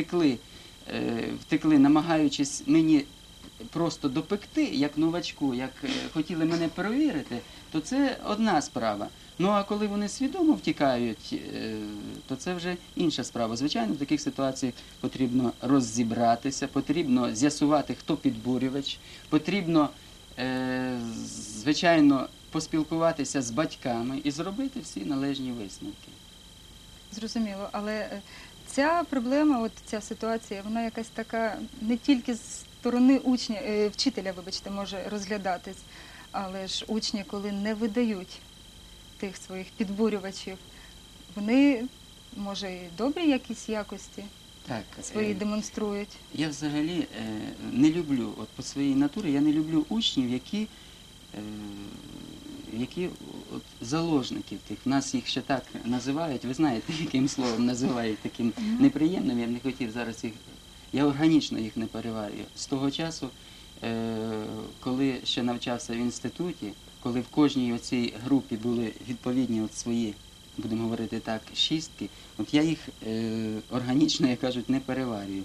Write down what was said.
втекли, е, втекли, намагаючись мені просто допекти, як новачку, як е, хотіли мене перевірити, то це одна справа. Ну а коли вони свідомо втікають, е, то це вже інша справа. Звичайно, в таких ситуаціях потрібно роззібратися, потрібно з'ясувати, хто підбурювач, потрібно, звичайно, поспілкуватися з батьками і зробити всі належні висновки. Зрозуміло, але ця проблема, от ця ситуація, вона якась така не тільки з сторони учня, е, вчителя, вибачте, може розглядатись, але ж учні, коли не видають тих своїх підбурювачів, вони, може, і добрі якісь якості Так, свої е, демонструють. Я взагалі е, не люблю, от по своїй натурі, я не люблю учнів, які, які от, заложників тих. Нас їх ще так називають, ви знаєте, яким словом називають таким неприємним, я б не хотів зараз їх. Я органічно їх не переварюю. З того часу, е, коли ще навчався в інституті, коли в кожній оцій групі були відповідні от свої, будемо говорити так, шістки, от я їх е, органічно, як кажуть, не переварюю.